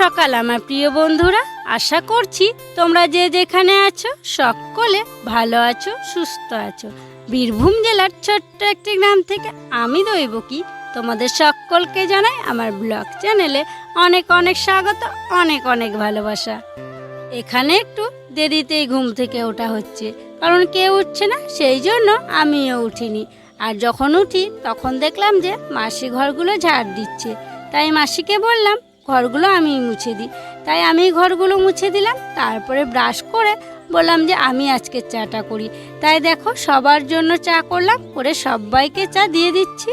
সকাল আমার প্রিয় বন্ধুরা। আশা করছি তোমরা যে যেখানে আছো, সকলে ভালো আছো, সুস্থ আছো। বীরভূম জেলার ছোট্ট একটি গ্রাম থেকে আমি দৈব কি তোমাদের সকলকে জানাই আমার ব্লগ চ্যানেলে অনেক অনেক স্বাগত, অনেক অনেক ভালোবাসা। এখানে একটু দেরিতেই ঘুম থেকে ওঠা হচ্ছে, কারণ কেউ উঠছে না, সেই জন্য আমিও উঠিনি। আর যখন উঠি, তখন দেখলাম যে মাসি ঘরগুলো ঝাড় দিচ্ছে। তাই মাসিকে বললাম ঘরগুলো আমি মুছে দিই। তাই আমি ঘরগুলো মুছে দিলাম, তারপরে ব্রাশ করে বললাম যে আমি আজকে চাটা করি। তাই দেখো সবার জন্য চা করলাম, করে সবাইকে চা দিয়ে দিচ্ছি।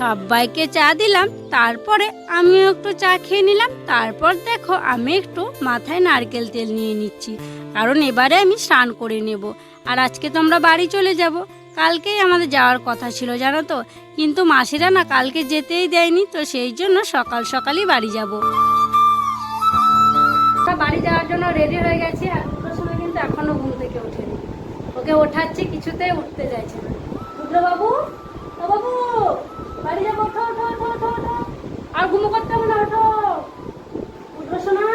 সবাইকে চা দিলাম, তারপরে আমিও একটু চা খেয়ে নিলাম, তারপর দেখো আমি একটু মাথায় নারকেল তেল নিয়ে নিচ্ছি। কারণ এবারে আমি স্নান করে নেব, আর আজকে তোমরা বাড়ি চলে যাব। কালকেই আমাদের যাওয়ার কথা ছিল, জানো তো? কিন্তু মাসিরা না কালকে যেতেই দেয়নি, তো সেই জন্য সকাল সকালই বাড়ি যাব। বাড়ি যাওয়ার জন্য রেডি হয়ে গেছি, আর সময় কিন্তু এখনও ঘুম থেকে ওঠেনি। ওকে ওঠাচ্ছি, কিছুতেই উঠতে চাইছে না। রুদ্রবাবু ও বাবু, বাড়ি যাব আর ঘুমো করতে হবে না, ওঠো। উঠো শোনা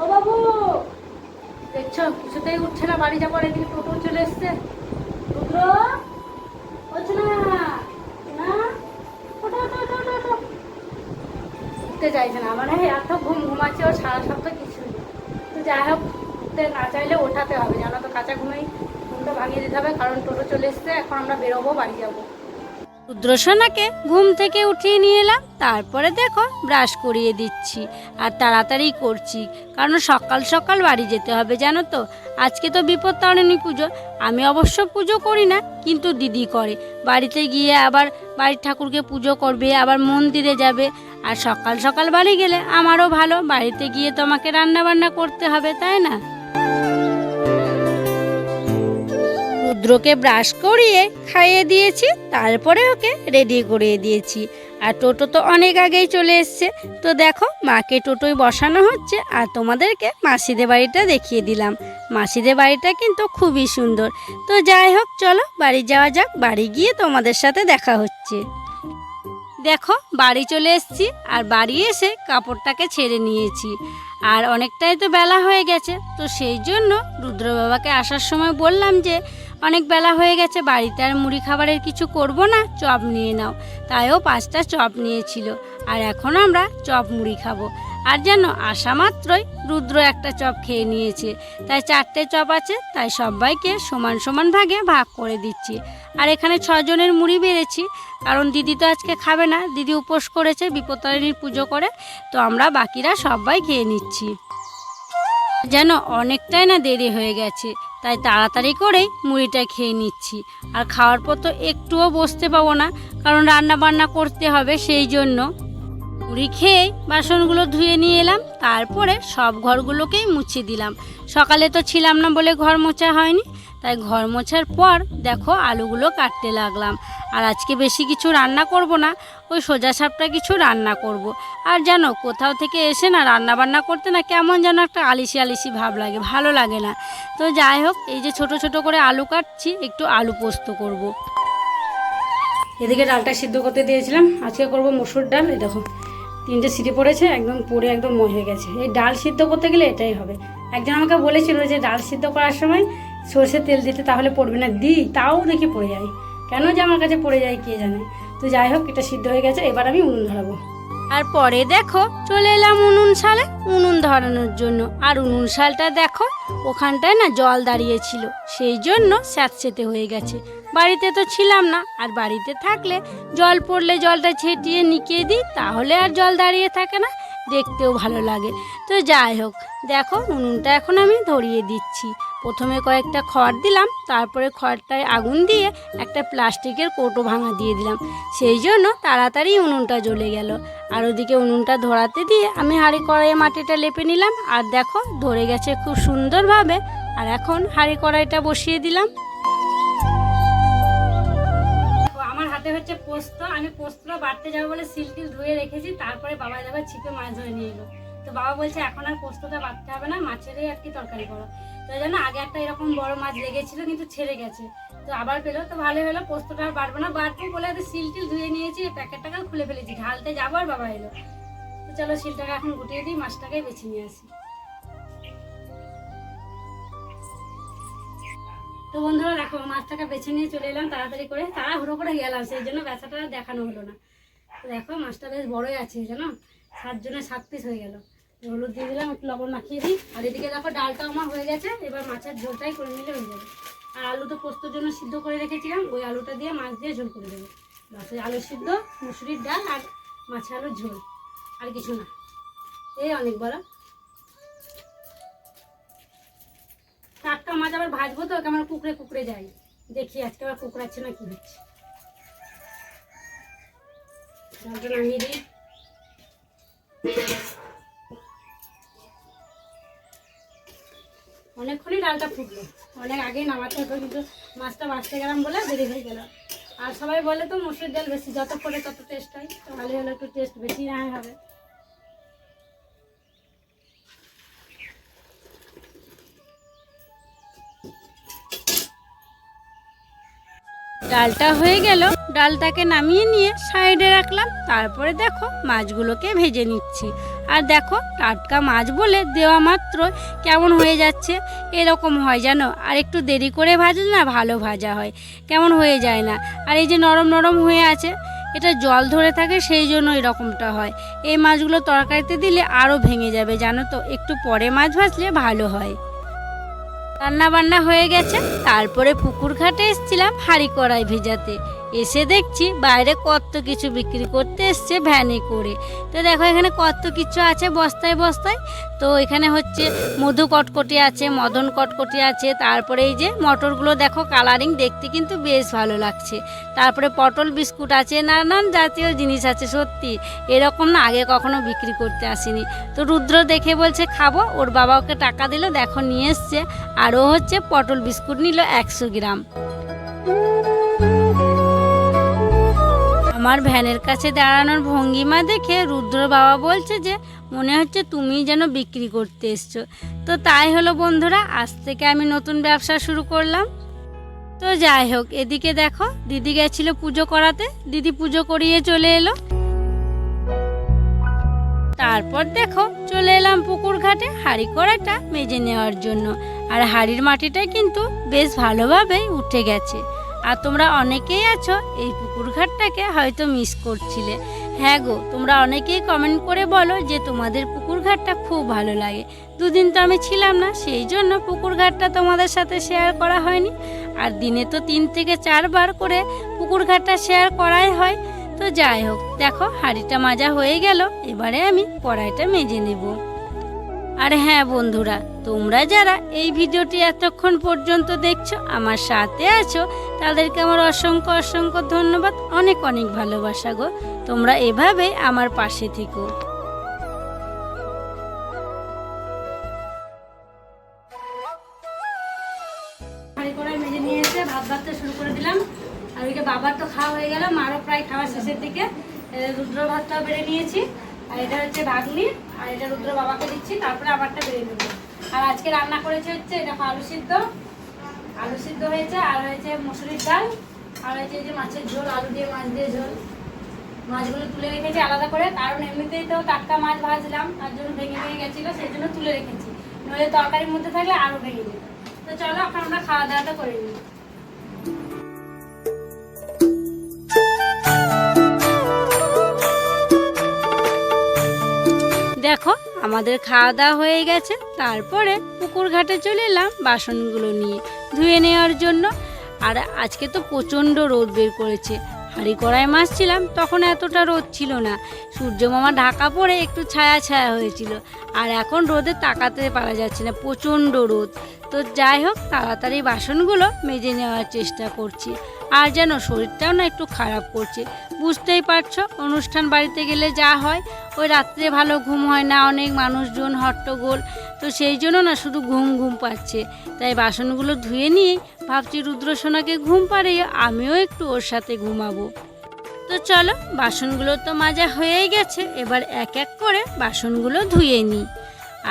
ও বাবু, দেখছ, কিছুতেই উঠছে না, বাড়ি যাব এদিকে টোটো চলে এসছে রুদ্র হচ্ছে না না ওঠো ওঠো ওঠো ওঠো ওঠো উঠতে চাইছে না। মানে এত ঘুম ঘুমাচ্ছে ওর সারা সপ্তাহ কিছু তো যাই হোক না চাইলে ওঠাতে হবে। জানো তো, কাঁচা ঘুমেই ঘুমটা ভাঙিয়ে দিতে হবে। কারণ টোটো চলে এসছে, এখন আমরা বেরোবো, বাড়ি যাব। রুদ্রসোনাকে ঘুম থেকে উঠিয়ে নিয়ে এলাম। তারপরে দেখো, ব্রাশ করিয়ে দিচ্ছি আর তাড়াতাড়ি করছি। কারণ সকাল সকাল বাড়ি যেতে হবে, জানো তো। আজকে তো বিপদ তারণী পুজো। আমি অবশ্য পুজো করি না, কিন্তু দিদি করে। বাড়িতে গিয়ে আবার বাড়ির ঠাকুরকে পুজো করবে, আবার মন্দিরে যাবে। আর সকাল সকাল বাড়ি গেলে আমারও ভালো, বাড়িতে গিয়ে তো আমাকে রান্না বান্না করতে হবে, তাই না? রুদ্রকে ব্রাশ করিয়ে খাইয়ে দিয়েছি, তারপরে ওকে রেডি করিয়ে দিয়েছি। আর টোটো তো অনেক আগেই চলে এসছে। তো দেখো, মাকে টোটোয় বসানো হচ্ছে, আর তোমাদেরকে মাসিদের বাড়িটা দেখিয়ে দিলাম। মাসিদের বাড়িটা কিন্তু খুবই সুন্দর। তো যাই হোক, চলো বাড়ি যাওয়া যাক, বাড়ি গিয়ে তোমাদের সাথে দেখা হচ্ছে। দেখো, বাড়ি চলে এসেছি আর বাড়ি এসে কাপড়টাকে ছেড়ে নিয়েছি। আর অনেকটাই তো বেলা হয়ে গেছে, তো সেই জন্য রুদ্র বাবাকে আসার সময় বললাম যে, অনেক বেলা হয়ে গেছে, বাড়িতে আর মুড়ি খাবারের কিছু করব না, চপ নিয়ে নাও। তাইও পাঁচটা চপ নিয়েছিল। আর এখন আমরা চপ মুড়ি খাব। আর যেন আসা মাত্রই রুদ্র একটা চপ খেয়ে নিয়েছে। তাই চারটে চপ আছে, তাই সবাইকে সমান সমান ভাগে ভাগ করে দিচ্ছি। আর এখানে ছজনের মুড়ি বেড়েছি, কারণ দিদি তো আজকে খাবে না। দিদি উপোস করেছে, বিপত্তারিণীর পুজো করে, তো আমরা বাকিরা সবাই খেয়ে নিচ্ছি। যেন অনেকটাই না দেরি হয়ে গেছে, তাই তাড়াতাড়ি করেই মুড়িটা খেয়ে নিচ্ছি। আর খাওয়ার পর তো একটুও বসতে পাবো না, কারণ রান্না বান্না করতে হবে সেই জন্য। মুড়ি খেয়ে বাসনগুলো ধুয়ে নিয়ে এলাম, তারপরে সব ঘরগুলোকেই মুছে দিলাম সকালে তো ছিলাম না বলে ঘর মোছা হয়নি, তাই ঘর মোছার পর দেখো আলুগুলো কাটতে লাগলাম আর আজকে বেশি কিছু রান্না করব না, ওই সোজা সাপটা কিছু রান্না করব। আর জানো, কোথাও থেকে এসে না রান্না বান্না করতে না কেমন যেন একটা আলিসি আলিসি ভাব লাগে, ভালো লাগে না তো যাই হোক, এই যে ছোট ছোট করে আলু কাটছি, একটু আলু পোস্ত করব। এদিকে ডালটা সিদ্ধ করতে দিয়েছিলাম, আজকে করব মসুর ডাল, এই দেখো তিনটে সিটি পড়েছে, একদম পড়ে একদম মহে গেছে। এই ডাল সিদ্ধ করতে গেলে এটাই হবে। একজন আমাকে বলেছিল যে ডাল সিদ্ধ করার সময় সর্ষের তেল দিতে তাহলে পড়বে না। দিই তাও দেখি পড়ে যায়। কেন যে আমার কাছে পড়ে যায়, কে জানে? তো যাই হোক, এটা সিদ্ধ হয়ে গেছে, এবার আমি উনুন ধরাবো। আর পরে দেখো, চলে এলাম উনুন শালে। উনুন ধরানোর জন্য। আর উনুন শালটা দেখো, ওখানটায় না জল দাঁড়িয়েছিল। সেই জন্য স্যাঁতসেতে হয়ে গেছে। বাড়িতে তো ছিলাম না, আর বাড়িতে থাকলে জল পড়লে জলটা ছেটিয়ে নিকিয়ে দিই, তাহলে আর জল দাঁড়িয়ে থাকে না, দেখতেও ভালো লাগে। তো যাই হোক, দেখো উনুনটা এখন আমি ধরিয়ে দিচ্ছি। প্রথমে কয়েকটা খড় দিলাম, তারপরে খড়টায় আগুন দিয়ে একটা প্লাস্টিকের কৌটো ভাঙা দিয়ে দিলাম। সেই জন্য তাড়াতাড়ি উনুনটা জ্বলে গেল। আর ওদিকে উনুনটা ধরাতে দিয়ে আমি হাঁড়ি কড়াইয়ে মাটিটা লেপে নিলাম, আর দেখো ধরে গেছে খুব সুন্দরভাবে। আর এখন হাঁড়ি কড়াইটা বসিয়ে দিলাম। হচ্ছে পোস্ত। আমি পোস্তটা বাড়তে যাব বলে সিল টিল ধুয়ে রেখেছি, তারপরে বাবা যাবে ছিপে মাছ ধরে নিয়ে এলো। তো বাবা বলছে, এখন আর পোস্তটা বাড়তে হবে না, মাছেরই আর কি তরকারি করো। তো এই আগে একটা এরকম বড় মাছ লেগেছিল, কিন্তু ছেড়ে গেছে। তো আবার পেল, তো ভালো হলো, পোস্তটা আর বাড়বো না। বাড়বো বলে সিল টিল ধুয়ে নিয়েছি, প্যাকেটটাকে খুলে ফেলেছি, ঢালতে যাব আর বাবা এলো। তো চলো শিলটাকে এখন গুটিয়ে দিই, মাছটাকে বেছে নিয়ে আসি। তো বন্ধুরা দেখো, মাছটাকে বেছে নিয়ে চলে এলাম তাড়াতাড়ি করে। তাড়াহুড়ো করে গেলাম, সেই জন্য ব্যথাটা দেখানো হলো না। দেখো, মাছটা বেশ বড়ই আছে, জানো? সাত জনে সাত পিস হয়ে গেল। হলুদ দিয়ে দিলাম, একটু লবণ মাখিয়ে দিই। আর এদিকে দেখো ডালটা আমার হয়ে গেছে, এবার মাছের ঝোলটাই করে নিলে হয়ে যাবে। আর আলু তো পোস্তর জন্য সিদ্ধ করে রেখেছিলাম, ওই আলুটা দিয়ে মাছ দিয়ে ঝোল করে দেবো। বাস ওই আলু সিদ্ধ, মুসুরির ডাল আর মাছের আলুর ঝোল, আর কিছু না। এই অনেক বড় মাছ আবার ভাজবো তো কেমন কুকড়ে কুকড়ে যায় দেখি আজকে আবার কুকড়াচ্ছে না কি হচ্ছে। অনেকক্ষণই ডালটা ফুটলো। অনেক আগেই নামাতে হতো কিন্তু মাছটা বাঁচতে গেলাম বলে দেরি হয়ে গেল। আর সবাই বলে তো মসুর ডাল বেশি, যত করে তত টেস্ট হয়। তো ভালো হলে, একটু টেস্ট বেশি না হবে। ডালটা হয়ে গেল। ডালটাকে নামিয়ে নিয়ে সাইডে রাখলাম। তারপরে দেখো মাছগুলোকে ভেজে নিচ্ছি। আর দেখো টাটকা মাছ বলে দেওয়া মাত্র কেমন হয়ে যাচ্ছে। এরকম হয় জানো? আর একটু দেরি করে ভাজলে না ভালো ভাজা হয়। কেমন হয়ে যায় না। আর এই যে নরম নরম হয়ে আছে, এটা জল ধরে থাকে সেই জন্য এরকমটা হয়। এই মাছগুলো তরকারিতে দিলে আরও ভেঙে যাবে, জানো তো? একটু পরে মাছ ভাজলে ভালো হয়। রান্না বান্না হয়ে গেছে। তারপরে পুকুর ঘাটে এসেছিলাম হাঁড়ি কড়াই ভেজাতে। এসে দেখছি বাইরে কত কিছু বিক্রি করতে এসছে ভ্যানে করে। তো দেখো এখানে কত কিছু আছে বস্তায় বস্তায়। তো এখানে হচ্ছে মধু কটকটি আছে, মদন কটকটি আছে, তারপরে এই যে মটরগুলো দেখো কালারিং দেখতে কিন্তু বেশ ভালো লাগছে। তারপরে পটল বিস্কুট আছে, নানান জাতীয় জিনিস আছে সত্যি। এরকম না আগে কখনো বিক্রি করতে আসেনি। তো রুদ্র দেখে বলছে, খাব। ওর বাবা ওকে টাকা দিল, দেখো নিয়ে এসছে। আরও হচ্ছে পটল বিস্কুট নিল একশো গ্রাম। আমার ভ্যানের কাছে দাঁড়ানোর ভঙ্গিমা দেখে রুদ্র বাবা বলছে যে, মনে হচ্ছে তুমি যেন বিক্রি করতে এসছো। তো তাই হলো বন্ধুরা, আজ থেকে আমি নতুন ব্যবসা শুরু করলাম। তো যাই হোক, এদিকে দেখো, দিদি গেছিল পুজো করাতে। দিদি পুজো করিয়ে চলে এলো। তারপর দেখো, চলে এলাম পুকুর ঘাটে হাঁড়ি কড়াটা মেজে নেওয়ার জন্য। আর হাঁড়ির মাটিটা কিন্তু বেশ ভালোভাবেই উঠে গেছে। আর তোমরা অনেকেই আছো এই পুকুর ঘাটটাকে হয়তো মিস করছিলে। হ্যাঁ গো, তোমরা অনেকেই কমেন্ট করে বলো যে তোমাদের পুকুর ঘাটটা খুব ভালো লাগে। দুদিন তো আমি ছিলাম না, সেই জন্য পুকুর ঘাটটা তোমাদের সাথে শেয়ার করা হয়নি। আর দিনে তো তিন থেকে চারবার করে পুকুর ঘাটটা শেয়ার করাই হয়। তো যাই হোক, দেখো হাঁড়িটা মাজা হয়ে গেল, এবারে আমি কড়াইটা মেজে নেব। আর হ্যাঁ বন্ধুরা তোমরা যারা এই ভিডিওটি এতক্ষণ পর্যন্ত দেখছ, আমার সাথে আছো, তাদেরকে আমার অসংখ্য অসংখ্য ধন্যবাদ, অনেক অনেক ভালোবাসা গো। তোমরা এভাবে আমার পাশে থেকো। ভাতটা বাবার তো খাওয়া হয়ে গেল, মারও প্রায় খাওয়া শেষের দিকে। রুদ্র ভাতটাও বেড়ে নিয়েছি। আর এটা হচ্ছে ভাগনি, আর এটা রুদ্র বাবাকে দিচ্ছি, তারপরে আমারটা বেড়ে নেব। আর আজকে রান্না করেছে হচ্ছে এটা আলু সিদ্ধ। আলু সিদ্ধ হয়েছে, আর হয়েছে মুসুরির ডাল, আর হয়েছে যে মাছের ঝোল, আলু দিয়ে মাছ দিয়ে ঝোল। মাছগুলো তুলে রেখেছি আলাদা করে, কারণ এমনিতেই তো টাটকা মাছ ভাজলাম, তার জন্য ভেঙে ভেঙে গেছিল, সেই জন্য তুলে রেখেছি। নইলে তরকারির মধ্যে থাকলে আরও ভেঙে যেত। তো চলো, এখন আমরা খাওয়া দাওয়াটা করে নিই। দেখো আমাদের খাওয়া দাওয়া হয়ে গেছে, তারপরে পুকুর ঘাটে চলে এলাম বাসনগুলো নিয়ে ধুয়ে নেওয়ার জন্য। আর আজকে তো প্রচণ্ড রোদ বের করেছে, হাঁড়ি কড়াই মাছ ছিলাম তখন এতটা রোদ ছিল না। সূর্য মামা ঢাকা পড়ে একটু ছায়া ছায়া হয়েছিল, আর এখন রোদে তাকাতে পারা যাচ্ছে না, প্রচণ্ড রোদ। তো যাই হোক, তাড়াতাড়ি বাসনগুলো মেজে নেওয়ার চেষ্টা করছি। আর যেন শরীরটাও না একটু খারাপ করছে। বুঝতেই পারছ, অনুষ্ঠান বাড়িতে গেলে যা হয়, ওই রাত্রে ভালো ঘুম হয় না, অনেক মানুষজন হট্টগোল, তো সেই জন্য না শুধু ঘুম ঘুম পাচ্ছে। তাই বাসনগুলো ধুয়ে নিয়ে ভাবছি রুদ্রসোনাকে ঘুম পাড়িয়ে আমিও একটু ওর সাথে ঘুমাবো। তো চলো, বাসনগুলো তো মাজা হয়েই গেছে, এবার এক এক করে বাসনগুলো ধুয়ে নিই।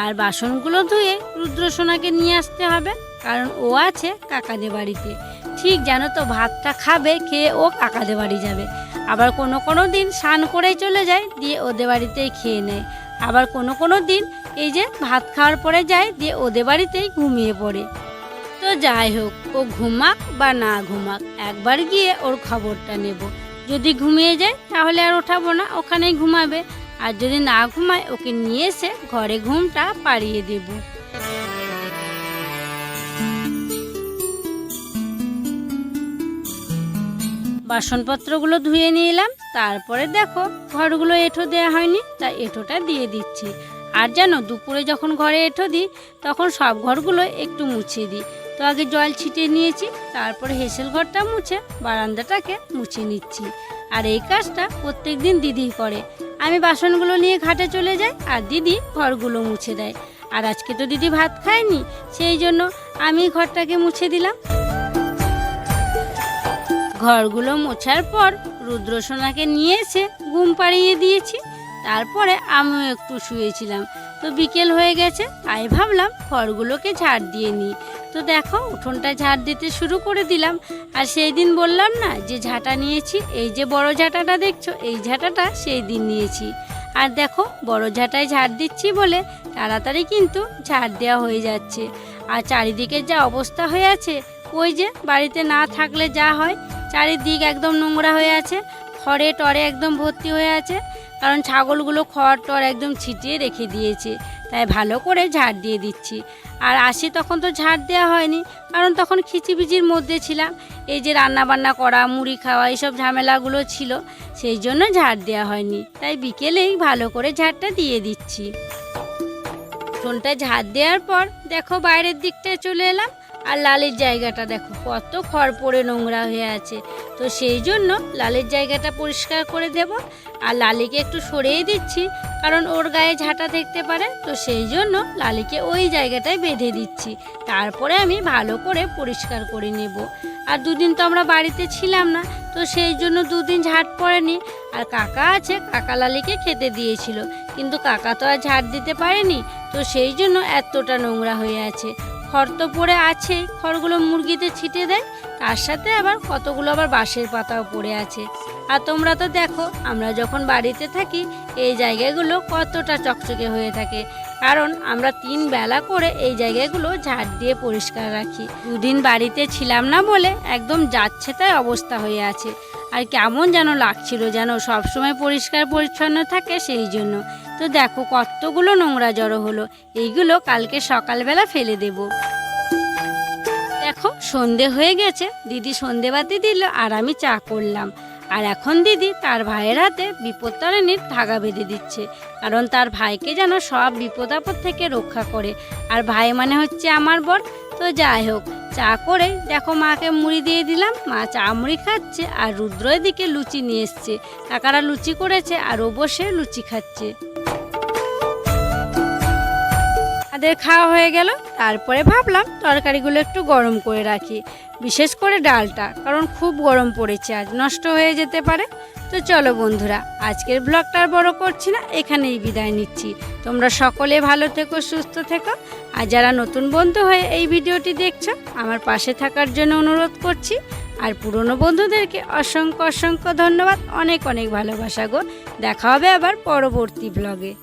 আর বাসনগুলো ধুয়ে রুদ্রসোনাকে নিয়ে আসতে হবে, কারণ ও আছে কাকাদের বাড়িতে। ঠিক যেন তো ভাতটা খাবে, খেয়ে ও কাকাদের বাড়ি যাবে। আবার কোনো কোনো দিন স্নান করেই চলে যায়, দিয়ে ওদের বাড়িতেই খেয়ে নেয়। আবার কোনো কোনো দিন এই যে ভাত খাওয়ার পরে যায়, দিয়ে ওদের বাড়িতেই ঘুমিয়ে পড়ে। তো যাই হোক, ও ঘুমাক বা না ঘুমাক, একবার গিয়ে ওর খবরটা নেব। যদি ঘুমিয়ে যায়, তাহলে আর ওঠাবো না, ওখানেই ঘুমাবে। আর যদি না ঘুমায়, ওকে নিয়ে এসে ঘরে ঘুমটা পাড়িয়ে দেব। বাসনপত্রগুলো ধুয়ে নিয়ে এলাম তারপরে দেখো ঘরগুলো এঁঠো দেওয়া হয়নি, তা এঁঠোটা দিয়ে দিচ্ছি। আর জানো, দুপুরে যখন ঘরে এঁঠো দিই, তখন সব ঘরগুলো একটু মুছে দিই। তো আগে জল ছিটিয়ে নিয়েছি, তারপরে হেসেল ঘরটা মুছে বারান্দাটাকে মুছে নিচ্ছি। আর এই কাজটা প্রত্যেক দিন দিদি করে। আমি বাসনগুলো নিয়ে ঘাটে চলে যাই, আর দিদি ঘরগুলো মুছে দেয়। আর আজকে তো দিদি ভাত খায়নি, সেই জন্য আমি ঘরটাকে মুছে দিলাম। ঘরগুলো মোছার পর রুদ্রসোনাকে নিয়ে এসে ঘুম পাড়িয়ে দিয়েছি। তারপরে আমিও একটু শুয়েছিলাম। তো বিকেল হয়ে গেছে, তাই ভাবলাম ঘরগুলোকে ঝাড় দিয়ে নিই। তো দেখো, উঠোনটা ঝাড় দিতে শুরু করে দিলাম। আর সেই দিন বললাম না, যে ঝাঁটা নিয়েছি, এই যে বড় ঝাঁটাটা দেখছ, এই ঝাঁটাটা সেই দিন নিয়েছি। আর দেখো, বড় ঝাঁটায় ঝাড় দিচ্ছি বলে তাড়াতাড়ি কিন্তু ঝাড় দেওয়া হয়ে যাচ্ছে। আর চারিদিকে যা অবস্থা হয়ে আছে, ওই যে বাড়িতে না থাকলে যা হয় চারিদিক একদম নোংরা হয়ে আছে, খড়ে টরে একদম ভর্তি হয়ে আছে, কারণ ছাগলগুলো খড় টর একদম ছিটিয়ে রেখে দিয়েছে, তাই ভালো করে ঝাড় দিয়ে দিচ্ছি। আর আসি তখন তো ঝাড় দেওয়া হয়নি, কারণ তখন খিচিবিচির মধ্যে ছিলাম, এই যে রান্না বান্না করা, মুড়ি খাওয়া, এইসব ঝামেলাগুলো ছিল, সেই জন্য ঝাড় দেওয়া হয়নি, তাই বিকেলেই ভালো করে ঝাড়টা দিয়ে দিচ্ছি। ফোনটা ঝাড় দেওয়ার পর দেখো বাইরের দিকটায় চলে এলাম আর লালের জায়গাটা দেখো, কত খড় পড়ে নোংরা হয়ে আছে। তো সেই জন্য লালের জায়গাটা পরিষ্কার করে দেব। আর লালিকে একটু সরিয়ে দিচ্ছি, কারণ ওর গায়ে ঝাঁটা দেখতে পারে। তো সেই জন্য লালিকে ওই জায়গাটায় বেঁধে দিচ্ছি। তারপরে আমি ভালো করে পরিষ্কার করে নেব। আর দুদিন তো আমরা বাড়িতে ছিলাম না, তো সেই জন্য দুদিন ঝাঁট পড়েনি। আর কাকা আছে, কাকা লালিকে খেতে দিয়েছিল। কিন্তু কাকা তো আর ঝাঁট দিতে পারেনি, তো সেই জন্য এতটা নোংরা হয়ে আছে। খড় তো পড়ে আছেই খড়গুলো মুরগিতে ছিটে দেয়, তার সাথে আবার কতগুলো আবার বাঁশের পাতাও পড়ে আছে। আর তোমরা তো দেখো, আমরা যখন বাড়িতে থাকি, এই জায়গাগুলো কতটা চকচকে হয়ে থাকে। কারণ আমরা তিন বেলা করে এই জায়গাগুলো ঝাড় দিয়ে পরিষ্কার রাখি। দুদিন বাড়িতে ছিলাম না বলে একদম যাচ্ছে তাই অবস্থা হয়ে আছে। আর কেমন যেন লাগছিল যেন সবসময় পরিষ্কার পরিচ্ছন্ন থাকে সেই জন্য। তো দেখো কতগুলো নোংরা জড়ো হলো। এইগুলো কালকে সকালবেলা ফেলে দেব। দেখো সন্ধে হয়ে গেছে, দিদি সন্ধেবাতি দিল আর আমি চা করলাম। আর এখন দিদি তার ভাইয়ের হাতে বিপত্তারিণীর ধাগা বেঁধে দিচ্ছে, কারণ তার ভাইকে যেন সব বিপদ আপদ থেকে রক্ষা করে। আর ভাই মানে হচ্ছে আমার বর, তো যাই হোক, চা করে দেখো মাকে মুড়ি দিয়ে দিলাম। মা চা মুড়ি খাচ্ছে আর রুদ্র দিকে লুচি নিয়ে এসছে। কাকারা লুচি করেছে আর ও বসে লুচি খাচ্ছে। আমাদের খাওয়া হয়ে গেল। তারপরে ভাবলাম তরকারিগুলো একটু গরম করে রাখি, বিশেষ করে ডালটা, কারণ খুব গরম পড়েছে, আজ নষ্ট হয়ে যেতে পারে। তো চলো বন্ধুরা, আজকের ব্লগটা আর বড় করছি না, এখানেই বিদায় নিচ্ছি। তোমরা সকলে ভালো থেকো, সুস্থ থেকো। আর যারা নতুন বন্ধু হয়ে এই ভিডিওটি দেখছ, আমার পাশে থাকার জন্য অনুরোধ করছি। আর পুরনো বন্ধুদেরকে অসংখ্য অসংখ্য ধন্যবাদ, অনেক অনেক ভালোবাসা গো। দেখা হবে আবার পরবর্তী ব্লগে